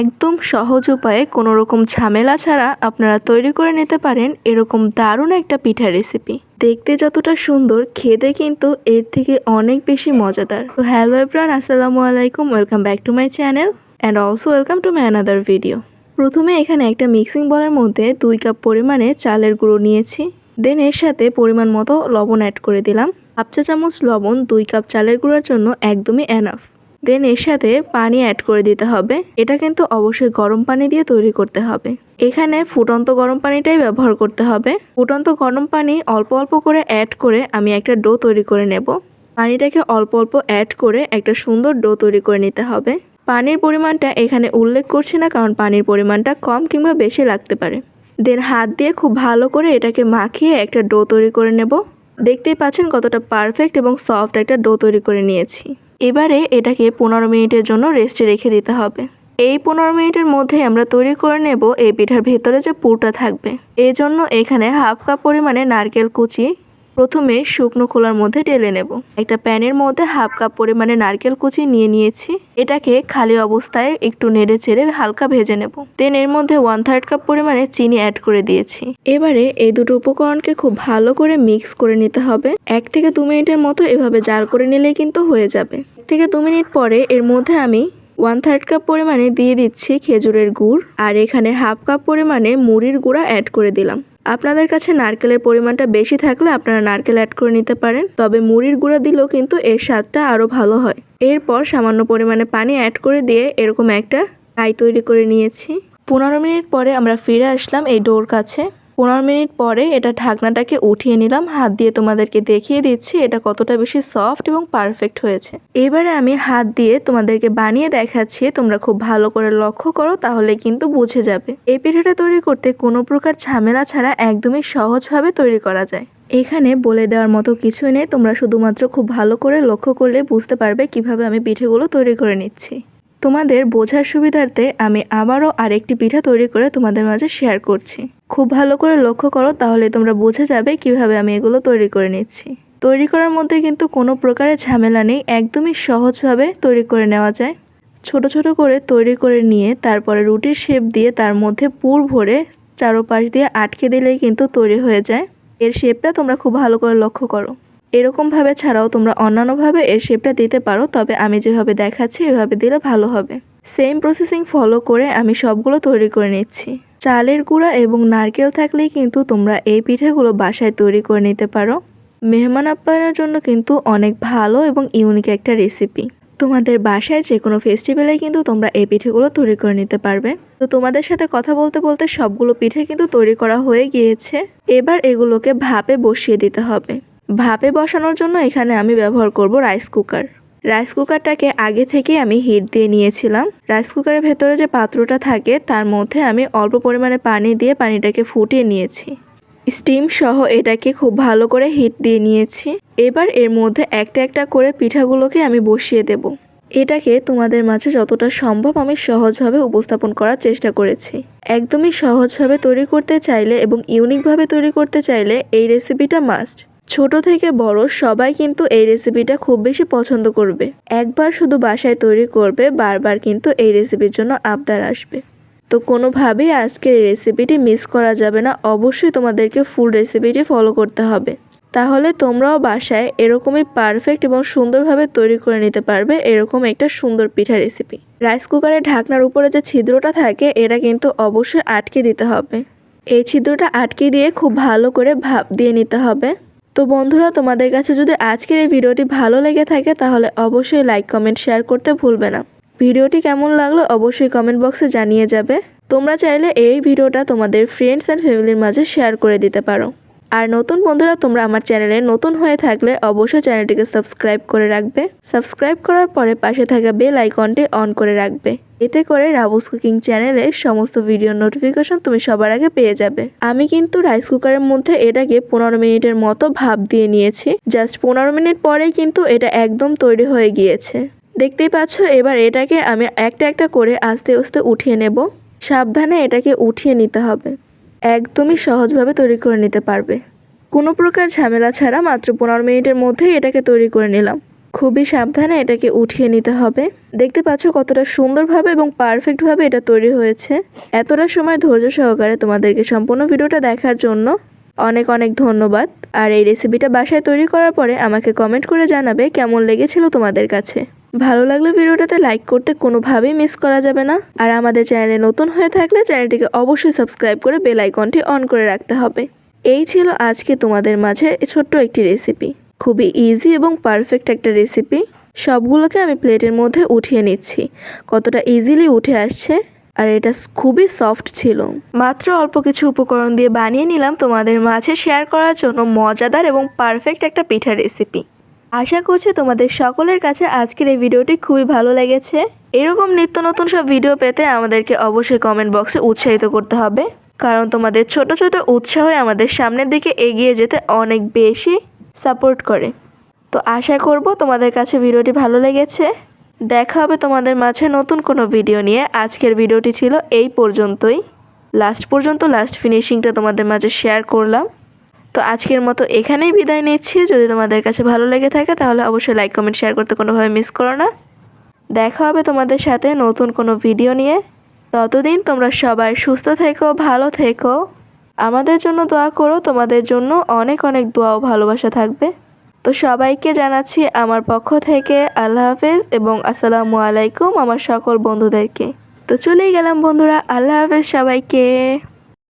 একদম সহজ উপায়ে কোনো রকম ঝামেলা ছাড়া আপনারা তৈরি করে নিতে পারেন এরকম দারুণ একটা পিঠা রেসিপি দেখতে যতটা সুন্দর, খেতে কিন্তু এর থেকে অনেক বেশি মজাদার। তো হ্যালো এভরান আসসালামু আলাইকুম welcome back to my channel and also welcome to my another video প্রথমে এখানে একটা মিক্সিং বলের মধ্যে দুই কাপ পরিমাণে চালের গুঁড়ো নিয়েছি। দেন এর সাথে পরিমাণ মতো লবণ অ্যাড করে দিলাম। হাফ চা চামচ লবণ, দুই কাপ চালের গুঁড়োর জন্য একদমই এনাফ দেন এর সাথে পানি অ্যাড করে দিতে হবে। এটা কিন্তু অবশ্যই গরম পানি দিয়ে তৈরি করতে হবে। এখানে ফুটন্ত গরম পানিটাই ব্যবহার করতে হবে। ফুটন্ত গরম পানি অল্প অল্প করে অ্যাড করে আমি একটা ডো তৈরি করে নেব। পানিটাকে অল্প অল্প অ্যাড করে একটা সুন্দর ডো তৈরি করে নিতে হবে। পানির পরিমাণটা এখানে উল্লেখ করছি না, কারণ পানির পরিমাণটা কম কিংবা বেশি লাগতে পারে। দেন হাত দিয়ে খুব ভালো করে এটাকে মাখিয়ে একটা ডো তৈরি করে নেব। দেখতেই পাচ্ছেন কতটা পারফেক্ট এবং সফট একটা ডো তৈরি করে নিয়েছি। এবারে এটাকে পনেরো মিনিটের জন্য রেস্টে রেখে দিতে হবে। এই পনেরো মিনিটের মধ্যে আমরা তৈরি করে নেব এই পিঠার ভেতরে যে পুরটা থাকবে। এই জন্য এখানে হাফ কাপ পরিমাণে নারকেল কুচি প্রথমে শুকনো খোলার মধ্যে ঢেলে নেব। একটা প্যানের মধ্যে হাফ কাপ পরিমাণে নারকেল কুচি নিয়ে নিয়েছি। এটাকে খালি অবস্থায় একটু নেড়ে চেড়ে হালকা ভেজে নেব। দেন এর মধ্যে ওয়ান থার্ড কাপ পরিমাণে চিনি অ্যাড করে দিয়েছি। এবারে এই দুটো উপকরণকে খুব ভালো করে মিক্স করে নিতে হবে। এক থেকে দু মিনিটের মতো এভাবে জাল করে নিলেই কিন্তু হয়ে যাবে। থেকে দু মিনিট পরে এর মধ্যে আমি ওয়ান থার্ড কাপ পরিমাণে দিয়ে দিচ্ছি খেজুরের গুড়। আর এখানে হাফ কাপ পরিমাণে মুড়ির গুঁড়া অ্যাড করে দিলাম। আপনাদের কাছে নারকেলের পরিমাণটা বেশি থাকলে আপনারা নারকেল অ্যাড করে নিতে পারেন। তবে মুড়ির গুঁড়া দিলেও কিন্তু এর স্বাদটা আরও ভালো হয়। এরপর সামান্য পরিমাণে পানি অ্যাড করে দিয়ে এরকম একটা আই তৈরি করে নিয়েছি। পনেরো মিনিট পরে আমরা ফিরে আসলাম এই ডোর কাছে। পনেরো মিনিট পরে এটা ঢাকনাটাকে উঠিয়ে নিলাম। হাত দিয়ে তোমাদেরকে দেখিয়ে দিচ্ছি, এটা কতটা বেশি সফট এবং পারফেক্ট হয়েছে। এবারে আমি হাত দিয়ে তোমাদেরকে বানিয়ে দেখাচ্ছি, তোমরা খুব ভালো করে লক্ষ্য করো, তাহলে কিন্তু বুঝে যাবে। এই পিঠাটা তৈরি করতে কোনো প্রকার ঝামেলা ছাড়া একদমই সহজভাবে তৈরি করা যায়। এখানে বলে দেওয়ার মতো কিছুই নেই, তোমরা শুধুমাত্র খুব ভালো করে লক্ষ্য করলে বুঝতে পারবে কীভাবে আমি পিঠেগুলো তৈরি করে নিচ্ছি। তোমাদের বোঝার সুবিধার্থে আমি আবারও আরেকটি পিঠা তৈরি করে তোমাদের মাঝে শেয়ার করছি। খুব ভালো করে লক্ষ্য করো, তাহলে তোমরা বুঝে যাবে কীভাবে আমি এগুলো তৈরি করে নিচ্ছি। তৈরি করার মধ্যে কিন্তু কোনো প্রকারের ঝামেলা নেই, একদমই সহজভাবে তৈরি করে নেওয়া যায়। ছোট ছোট করে তৈরি করে নিয়ে তারপরে রুটির শেপ দিয়ে তার মধ্যে পুর ভরে চারোপাশ দিয়ে আটকে দিলেই কিন্তু তৈরি হয়ে যায়। এর শেপটা তোমরা খুব ভালো করে লক্ষ্য করো। এরকমভাবে ছাড়াও তোমরা অন্যান্যভাবে এর শেপটা দিতে পারো, তবে আমি যেভাবে দেখাচ্ছি এভাবে দিলে ভালো হবে। সেম প্রসেসিং ফলো করে আমি সবগুলো তৈরি করে নিচ্ছি। চালের গুঁড়া এবং নারকেল থাকলেই কিন্তু তোমরা এই পিঠেগুলো বাসায় তৈরি করে নিতে পারো। মেহমান আপ্যায়নের জন্য কিন্তু অনেক ভালো এবং ইউনিক একটা রেসিপি তোমাদের বাসায় যে কোনো ফেস্টিভ্যালে কিন্তু তোমরা এই পিঠেগুলো তৈরি করে নিতে পারবে। তো তোমাদের সাথে কথা বলতে বলতে সবগুলো পিঠে কিন্তু তৈরি করা হয়ে গিয়েছে। এবার এগুলোকে ভাপে বসিয়ে দিতে হবে। ভাপে বসানোর জন্য এখানে আমি ব্যবহার করব রাইস কুকার রাইস কুকারটাকে আগে থেকে আমি হিট দিয়ে নিয়েছিলাম। রাইস কুকারের ভেতরে যে পাত্রটা থাকে, তার মধ্যে আমি অল্প পরিমাণে পানি দিয়ে পানিটাকে ফুটিয়ে নিয়েছি। স্টিম সহ এটাকে খুব ভালো করে হিট দিয়ে নিয়েছি। এবার এর মধ্যে একটা একটা করে পিঠাগুলোকে আমি বসিয়ে দেব। এটাকে তোমাদের মাঝে যতটা সম্ভব আমি সহজভাবে উপস্থাপন করার চেষ্টা করেছি। একদমই সহজভাবে তৈরি করতে চাইলে এবং ইউনিকভাবে তৈরি করতে চাইলে এই রেসিপিটা মাস্ট ছোট থেকে বড় সবাই কিন্তু এই রেসিপিটা খুব বেশি পছন্দ করবে। একবার শুধু বাসায় তৈরি করবে, বারবার কিন্তু এই রেসিপির জন্য আবদার আসবে। তো কোনোভাবেই আজকের এই রেসিপিটি মিস করা যাবে না, অবশ্যই তোমাদেরকে ফুল রেসিপিটি ফলো করতে হবে। তাহলে তোমরাও বাসায় এরকমই পারফেক্ট এবং সুন্দরভাবে তৈরি করে নিতে পারবে এরকম একটা সুন্দর পিঠা রেসিপি। রাইস কুকারের ঢাকনার উপরে যে ছিদ্রটা থাকে, এটা কিন্তু অবশ্যই আটকে দিতে হবে। এই ছিদ্রটা আটকে দিয়ে খুব ভালো করে ভাপ দিয়ে নিতে হবে। তো বন্ধুরা, তোমাদের কাছে যদি আজকের এই ভিডিওটি ভালো লেগে থাকে, তাহলে অবশ্যই লাইক কমেন্ট শেয়ার করতে ভুলবে না। ভিডিওটি কেমন লাগল অবশ্যই কমেন্ট বক্সে জানিয়ে যাবে। তোমরা চাইলে এই ভিডিওটা তোমাদের ফ্রেন্ডস অ্যান্ড ফ্যামিলির মাঝে শেয়ার করে দিতে পারো। আর নতুন বন্ধুরা, তোমরা আমার চ্যানেলে নতুন হয়ে থাকলে অবশ্যই চ্যানেলটিকে সাবস্ক্রাইব করে রাখবে। সাবস্ক্রাইব করার পরে পাশে থাকা বেল আইকনটি অন করে রাখবে। এতে করে রাবুস কুকিং চ্যানেলে সমস্ত ভিডিও নোটিফিকেশন তুমি সবার আগে পেয়ে যাবে। আমি কিন্তু রাইস কুকারের মধ্যে এটাকে পনেরো মিনিটের মতো ভাপ দিয়ে নিয়েছি। জাস্ট পনেরো মিনিট পরেই কিন্তু এটা একদম তৈরি হয়ে গিয়েছে। দেখতেই পাচ্ছ, এবার এটাকে আমি একটা একটা করে আস্তে আস্তে উঠিয়ে নেব। সাবধানে এটাকে উঠিয়ে নিতে হবে। একদমই সহজভাবে তৈরি করে নিতে পারবে। কোনো প্রকার ঝামেলা ছাড়া মাত্র পনেরো মিনিটের মধ্যেই এটাকে তৈরি করে নিলাম। খুবই সাবধানে এটাকে উঠিয়ে নিতে হবে। দেখতে পাচ্ছ কতটা সুন্দরভাবে এবং পারফেক্টভাবে এটা তৈরি হয়েছে। এতটা সময় ধৈর্য সহকারে তোমাদেরকে সম্পূর্ণ ভিডিওটা দেখার জন্য অনেক অনেক ধন্যবাদ। আর এই রেসিপিটা বাসায় তৈরি করার পরে আমাকে কমেন্ট করে জানাবে কেমন লেগেছিল তোমাদের কাছে। ভালো লাগলে ভিডিওটাতে লাইক করতে কোনোভাবেই মিস করা যাবে না। আর আমাদের চ্যানেলে নতুন হয়ে থাকলে চ্যানেলটিকে অবশ্যই সাবস্ক্রাইব করে বেল আইকনটি অন করে রাখতে হবে। এই ছিল আজকে তোমাদের মাঝে ছোট্ট একটি রেসিপি খুবই ইজি এবং পারফেক্ট একটা রেসিপি সবগুলোকে আমি প্লেটের মধ্যে উঠিয়ে নিচ্ছি। কতটা ইজিলি উঠে আসছে আর এটা খুবই সফট ছিল। মাত্র অল্প কিছু উপকরণ দিয়ে বানিয়ে নিলাম তোমাদের মাঝে শেয়ার করার জন্য মজাদার এবং পারফেক্ট একটা পিঠা রেসিপি আশা করছি তোমাদের সকলের কাছে আজকের এই ভিডিওটি খুবই ভালো লেগেছে। এরকম নিত্য নতুন সব ভিডিও পেতে আমাদেরকে অবশ্যই কমেন্ট বক্সে উৎসাহিত করতে হবে। কারণ তোমাদের ছোট ছোট উৎসাহই আমাদের সামনের দিকে এগিয়ে যেতে অনেক বেশি সাপোর্ট করে। তো আশা করব তোমাদের কাছে ভিডিওটি ভালো লেগেছে। দেখা হবে তোমাদের মাঝে নতুন কোনো ভিডিও নিয়ে। আজকের ভিডিওটি ছিল এই পর্যন্তই। লাস্ট পর্যন্ত লাস্ট ফিনিশিংটা তোমাদের মাঝে শেয়ার করলাম। তো আজকের মতো এখানেই বিদায় নিচ্ছি। যদি তোমাদের কাছে ভালো লেগে থাকে, তাহলে অবশ্যই লাইক কমেন্ট শেয়ার করতে কোনোভাবে মিস করো না। দেখা হবে তোমাদের সাথে নতুন কোনো ভিডিও নিয়ে। ততদিন তোমরা সবাই সুস্থ থেকো, ভালো থেকো। আমাদের জন্য দোয়া করো, তোমাদের জন্য অনেক অনেক দোয়া ও ভালোবাসা থাকবে। তো সবাইকে জানাচ্ছি আমার পক্ষ থেকে আল্লাহ হাফেজ এবং আসসালামু আলাইকুম আমার সকল বন্ধুদেরকে। তো চলেই গেলাম বন্ধুরা, আল্লাহ হাফেজ সবাইকে।